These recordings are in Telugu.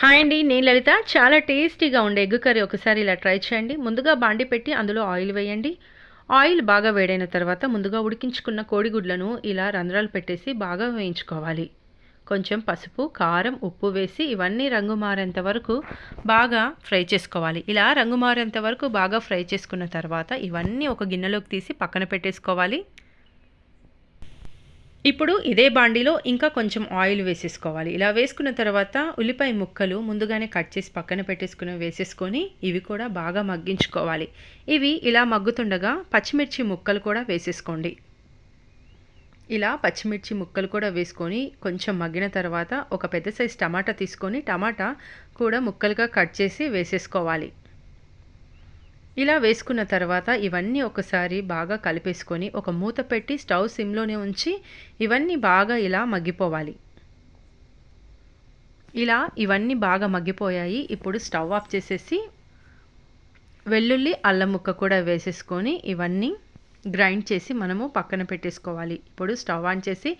హాయ్ అండి నేను లలిత. చాలా టేస్టీగా ఉండే ఎగ్ కర్రీ ఒకసారి ఇలా ట్రై చేయండి. ముందుగా బాండి పెట్టి అందులో ఆయిల్ వేయండి. ఆయిల్ బాగా వేడైన తర్వాత ముందుగా ఉడికించుకున్న కోడిగుడ్లను ఇలా రంధ్రాలు పెట్టేసి బాగా వేయించుకోవాలి. కొంచెం పసుపు కారం ఉప్పు వేసి ఇవన్నీ రంగు మారేంత వరకు బాగా ఫ్రై చేసుకోవాలి. ఇలా రంగు మారేంత వరకు బాగా ఫ్రై చేసుకున్న తర్వాత ఇవన్నీ ఒక గిన్నెలోకి తీసి పక్కన పెట్టేసుకోవాలి. ఇప్పుడు ఇదే బాండీలో ఇంకా కొంచెం ఆయిల్ వేసేసుకోవాలి. ఇలా వేసుకున్న తర్వాత ఉల్లిపాయ ముక్కలు ముందుగానే కట్ చేసి పక్కన పెట్టేసుకుని వేసేసుకొని ఇవి కూడా బాగా మగ్గించుకోవాలి. ఇవి ఇలా మగ్గుతుండగా పచ్చిమిర్చి ముక్కలు కూడా వేసేసుకోండి. ఇలా పచ్చిమిర్చి ముక్కలు కూడా వేసుకొని కొంచెం మగ్గిన తర్వాత ఒక పెద్ద సైజ్ టమాటా తీసుకొని టమాటా కూడా ముక్కలుగా కట్ చేసి వేసేసుకోవాలి. ఇలా వేసుకున్న తర్వాత ఇవన్నీ ఒకసారి బాగా కలిపేసుకొని ఒక మూత పెట్టి స్టవ్ సిమ్లోనే ఉంచి ఇవన్నీ బాగా ఇలా మగ్గిపోవాలి. ఇలా ఇవన్నీ బాగా మగ్గిపోయాయి. ఇప్పుడు స్టవ్ ఆఫ్ చేసేసి వెల్లుల్లి అల్లం ముక్క కూడా వేసేసుకొని ఇవన్నీ గ్రైండ్ చేసి మనము పక్కన పెట్టేసుకోవాలి. ఇప్పుడు స్టవ్ ఆన్ చేసి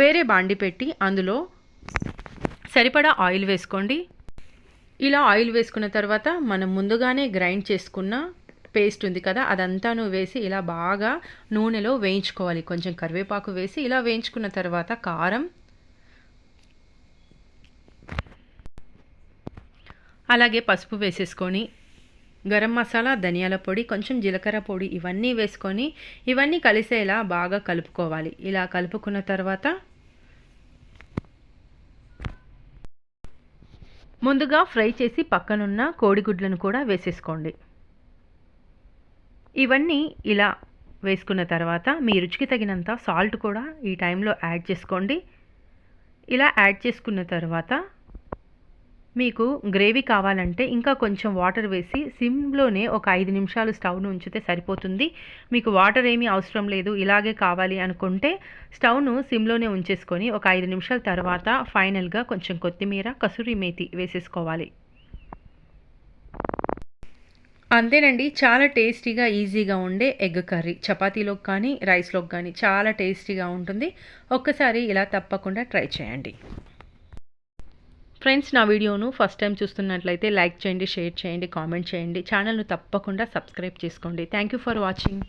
వేరే బాండి పెట్టి అందులో సరిపడా ఆయిల్ వేసుకోండి. ఇలా ఆయిల్ వేసుకున్న తర్వాత మనం ముందుగానే గ్రైండ్ చేసుకున్న పేస్ట్ ఉంది కదా అదంతాను వేసి ఇలా బాగా నూనెలో వేయించుకోవాలి. కొంచెం కరివేపాకు వేసి ఇలా వేయించుకున్న తర్వాత కారం. అలాగే పసుపు వేసేసుకొని గరం మసాలా ధనియాల పొడి కొంచెం జీలకర్ర పొడి ఇవన్నీ వేసుకొని ఇవన్నీ కలిసేలా బాగా కలుపుకోవాలి. ఇలా కలుపుకున్న తర్వాత ముందుగా ఫ్రై చేసి పక్కనున్న కోడిగుడ్లను కూడా వేసేసుకోండి. ఇవన్నీ ఇలా వేసుకున్న తర్వాత మీ రుచికి తగినంత సాల్ట్ కూడా ఈ టైంలో యాడ్ చేసుకోండి. ఇలా యాడ్ చేసుకున్న తర్వాత మీకు గ్రేవీ కావాలంటే ఇంకా కొంచెం వాటర్ వేసి సిమ్లోనే ఒక ఐదు నిమిషాలు స్టవ్ను ఉంచితే సరిపోతుంది. మీకు వాటర్ ఏమీ అవసరం లేదు ఇలాగే కావాలి అనుకుంటే స్టవ్ను సిమ్లోనే ఉంచేసుకొని ఒక ఐదు నిమిషాల తర్వాత ఫైనల్గా కొంచెం కొత్తిమీర కసూరి మేతి వేసేసుకోవాలి. అంతేనండి చాలా టేస్టీగా ఈజీగా ఉండే ఎగ్ కర్రీ. చపాతీలోకి కానీ రైస్లోకి కానీ చాలా టేస్టీగా ఉంటుంది. ఒక్కసారి ఇలా తప్పకుండా ట్రై చేయండి. ఫ్రెండ్స్ నా వీడియోను ఫస్ట్ టైం చూస్తున్నట్లయితే లైక్ చేయండి షేర్ చేయండి కామెంట్ చేయండి. ఛానల్ను తప్పకుండా సబ్స్క్రైబ్ చేసుకోండి. Thank you for watching.